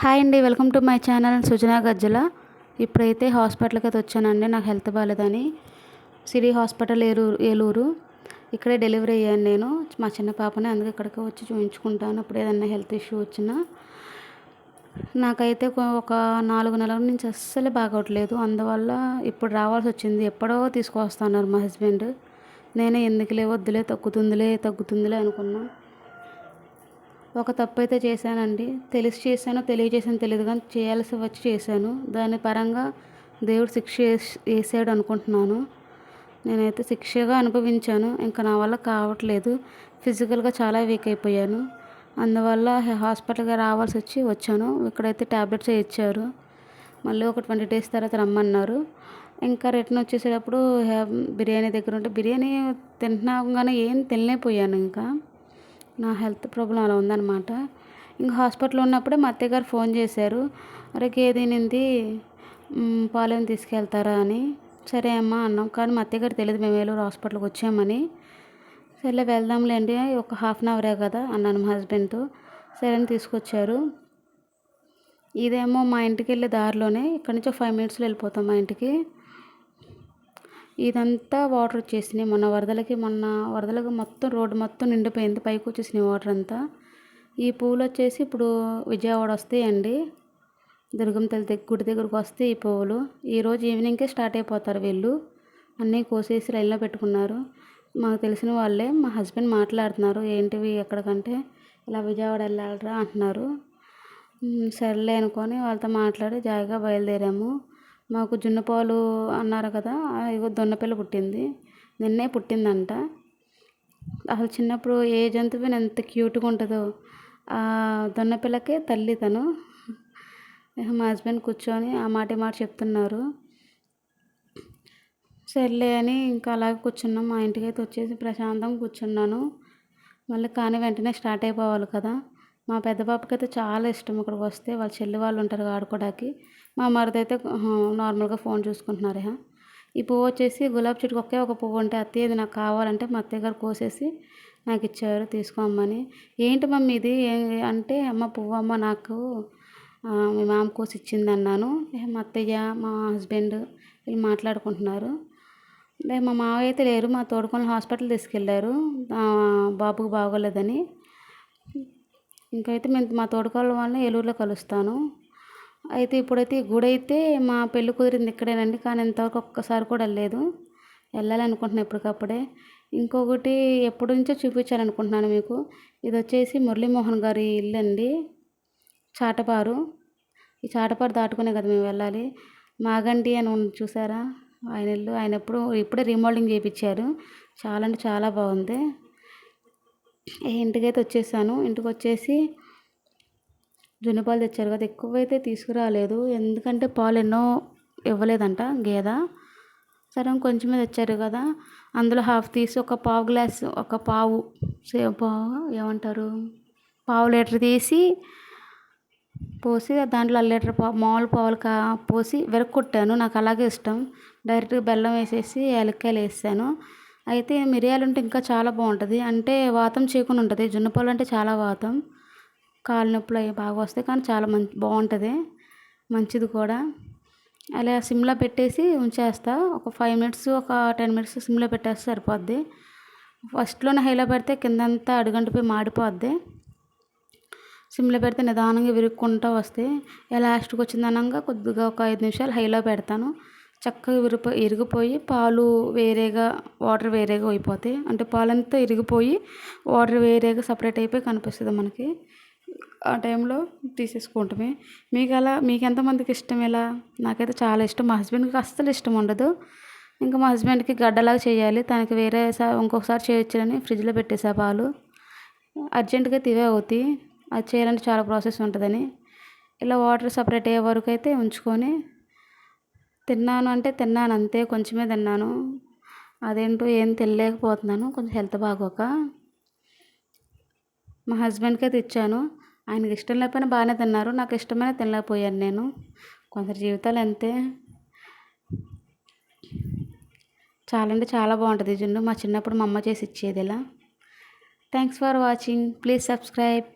Hi అండి welcome to my channel Sujana Gajjala. ఇప్పుడైతే హాస్పిటల్కి అయితే వచ్చానండి నాకు హెల్త్ బాగాలేదని సిరి హాస్పిటల్ ఏలూరు ఏలూరు. ఇక్కడే డెలివరీ అయ్యాను నేను. మా చిన్న పాపని అందుకే ఇక్కడికి వచ్చి చూపించుకుంటాను ఇప్పుడు ఏదైనా హెల్త్ ఇష్యూ వచ్చినా. నాకైతే ఒక నాలుగు నెలల నుంచి అస్సలు బాగోట్లేదు. అందువల్ల ఇప్పుడు రావాల్సి వచ్చింది. ఎప్పుడో తీసుకొస్తున్నారు మా హస్బెండ్. నేనే ఎందుకులే వద్దులే తగ్గుతుందిలే తగ్గుతుందిలే అనుకున్నాను ఒక తప్పు అయితే చేశానండి. తెలిసి చేశానో తెలియజేసానో తెలియదు కానీ చేయాల్సి వచ్చి చేశాను. దాని పరంగా దేవుడు శిక్ష వేసాడు అనుకుంటున్నాను. నేనైతే శిక్షగా అనుభవించాను. ఇంకా నా వల్ల కావట్లేదు. ఫిజికల్గా చాలా వీక్ అయిపోయాను. అందువల్ల హాస్పిటల్కి రావాల్సి వచ్చి వచ్చాను. ఇక్కడైతే ట్యాబ్లెట్స్ ఇచ్చారు మళ్ళీ ఒక ట్వంటీ డేస్ తర్వాత రమ్మన్నారు. ఇంకా రిటర్న్ వచ్చేసేటప్పుడు బిర్యానీ దగ్గర ఉంటే బిర్యానీ తింటున్నాగానే ఏం తినలేకపోయాను ఇంకా. నా హెల్త్ ప్రాబ్లం అలా ఉందన్నమాట. ఇంక హాస్పిటల్లో ఉన్నప్పుడే మా అత్తయ్య గారు ఫోన్ చేశారు. అరే గేదెనింది పాలేం పాలెం తీసుకెళ్తారా? అని. సరే అమ్మా అన్నాం. కానీ మా అత్తయ్య గారు తెలియదు మేము ఏలూరు హాస్పిటల్కి వచ్చామని. సరే వెళ్దాంలేండి. ఒక హాఫ్ అన్ అవరే కదా అన్నాను మా హస్బెండ్తో. సరే అని తీసుకొచ్చారు. ఇదేమో మా ఇంటికి వెళ్ళే దారిలోనే ఇక్కడి నుంచి ఫైవ్ మినిట్స్లో వెళ్ళిపోతాం మా ఇంటికి. ఇదంతా వాటర్ వచ్చేసినాయి. మొన్న వరదలకి మొన్న వరదలకి మొత్తం రోడ్డు మొత్తం నిండిపోయింది. పైకి వచ్చేసినాయి వాటర్ అంతా. ఈ పూలు వచ్చేసి ఇప్పుడు విజయవాడ వస్తాయండి. దుర్గం తల్లి గుడి దగ్గరకు వస్తే ఈ పువ్వులు ఈరోజు ఈవినింగ్కే స్టార్ట్ అయిపోతారు వీళ్ళు. అన్నీ కోసేసి లైన్లో పెట్టుకున్నారు. మాకు తెలిసిన వాళ్ళే మా హస్బెండ్ మాట్లాడుతున్నారు. ఏంటివి ఎక్కడికంటే ఇలా విజయవాడ వెళ్ళాలరా అంటున్నారు. సర్లే అనుకొని వాళ్ళతో మాట్లాడి జాయిగా బయలుదేరాము. మాకు జున్ను పాలు అన్నారు కదా ఇగో దొన్నపిల్ల పుట్టింది. నిన్నే పుట్టిందంట. అసలు చిన్నప్పుడు ఏ జంతువు ఎంత క్యూట్గా ఉంటుందో. ఆ దొన్నపిల్లకే తల్లి తను. మా హస్బెండ్ కూర్చొని ఆ మాట మాట చెప్తున్నారు. సర్లే అని ఇంకా అలాగే కూర్చున్నాం. మా ఇంటికైతే వచ్చేసి ప్రశాంతంగా కూర్చున్నాను. మళ్ళీ కానీ వెంటనే స్టార్ట్ అయిపోవాలి కదా. మా పెద్ద పాపకి అయితే చాలా ఇష్టం. ఇక్కడికి వస్తే వాళ్ళ చెల్లి వాళ్ళు ఉంటారు ఆడుకోవడానికి. మా మరిది అయితే నార్మల్గా ఫోన్ చూసుకుంటున్నారు ఈ పువ్వు వచ్చేసి గులాబీ చెట్టుకి ఒకే ఒక పువ్వు ఉంటే అత్తయ్య ఇది నాకు కావాలంటే మా అత్తయ్య గారు కోసేసి నాకు ఇచ్చారు తీసుకోమ్మని. ఏంటి మమ్మీ ఇది? అంటే అమ్మ పువ్వు అమ్మ నాకు మీ మామ కోసి ఇచ్చింది అన్నాను మా అత్తయ్య మా హస్బెండ్ వీళ్ళు మాట్లాడుకుంటున్నారు. మా మావయ్య అయితే లేరు. మా తోడుకొని హాస్పిటల్ తీసుకెళ్ళారు. బాబుకు బాగోలేదని. ఇంకైతే మేము మా తోడుకోళ్ళ వాళ్ళని ఏలూరులో కలుస్తాను. అయితే ఇప్పుడైతే ఈ గుడి అయితే మా పెళ్ళి కుదిరింది ఇక్కడేనండి కానీ ఇంతవరకు ఒక్కసారి కూడా వెళ్ళలేదు. వెళ్ళాలనుకుంటున్నాను ఎప్పటికప్పుడే ఇంకొకటి ఎప్పటి నుంచో చూపించాలనుకుంటున్నాను మీకు. ఇది వచ్చేసి మురళీమోహన్ గారి ఇల్లు అండి చాటపారు. ఈ చాటపారు దాటుకునే కదా మేము వెళ్ళాలి. మాగంటి అని చూసారా? ఆయన ఇల్లు ఆయన ఎప్పుడు ఇప్పుడే రీమోడలింగ్ చేయించారు చాలా అంటే చాలా బాగుంది. ఇంటికైతే వచ్చేసాను ఇంటికి వచ్చేసి జున్ను పాలు తెచ్చారు కదా ఎక్కువైతే తీసుకురాలేదు. ఎందుకంటే పాలు ఎన్నో ఇవ్వలేదంట గేదె. సరే కొంచెమే తెచ్చారు కదా అందులో హాఫ్ తీసి ఒక పావు గ్లాస్ ఒక పావు సే పావు ఏమంటారు పావు లీటర్ తీసి పోసి దాంట్లో లీటర్ పావు మామూలు పావులు కా పోసి కొట్టాను నాకు అలాగే ఇష్టం. డైరెక్ట్గా బెల్లం వేసేసి యాలక్కాయలు వేసాను. అయితే మిరియాలు ఉంటే ఇంకా చాలా బాగుంటుంది. అంటే వాతం చేయకుండా ఉంటుంది. జున్నపాలు అంటే చాలా వాతం. కాళ్ళ నొప్పులు అవి బాగా వస్తాయి కానీ చాలా మంచి బాగుంటుంది. మంచిది కూడా. అలా సిమ్లో పెట్టేసి ఉంచేస్తా. ఒక ఫైవ్ మినిట్స్ ఒక టెన్ మినిట్స్ సిమ్లో పెట్టేస్తే సరిపోద్ది. ఫస్ట్లోనే హైలో పెడితే కిందంతా అడుగంటిపోయి మాడిపోద్ది. సిమ్లో పెడితే నిదానంగా విరుక్కుంటూ వస్తాయి. లాస్ట్కి వచ్చిందనగా కొద్దిగా ఒక ఐదు నిమిషాలు హైలో పెడతాను. చక్కగా విరిపో ఇరిగిపోయి పాలు వేరేగా వాటర్ వేరేగా అయిపోతాయి. అంటే పాలంతా ఇరిగిపోయి వాటర్ వేరేగా సపరేట్ అయిపోయి కనిపిస్తుంది మనకి. ఆ టైంలో తీసేసుకుంటామే. మీకు అలా మీకు ఎంతమందికి ఇష్టం ఇలా? నాకైతే చాలా ఇష్టం. మా హస్బెండ్కి అస్సలు ఇష్టం ఉండదు. ఇంకా మా హస్బెండ్కి గడ్డలాగా చేయాలి. తనకి వేరే ఇంకొకసారి చేయొచ్చునని ఫ్రిడ్జ్లో పెట్టేసా పాలు. అర్జెంటుగా తివే అవుతాయి. అది చేయాలంటే చాలా ప్రాసెస్ ఉంటుందని. ఇలా వాటర్ సపరేట్ అయ్యే వరకు అయితే ఉంచుకొని తిన్నాను అంటే తిన్నాను అంతే కొంచెమే తిన్నాను. అదేంటో ఏం తినలేకపోతున్నాను కొంచెం హెల్త్ బాగోక. మా హస్బెండ్కి అయితే ఇచ్చాను ఆయనకి ఇష్టం లేకపోయినా బాగానే తిన్నారు. నాకు ఇష్టమైన తినలేకపోయాను నేను. కొందరి జీవితాలు అంతే. చాలా అంటే చాలా బాగుంటుంది జున్ను. మా చిన్నప్పుడు మా అమ్మ చేసి ఇచ్చేది ఇలా. Thanks for watching please subscribe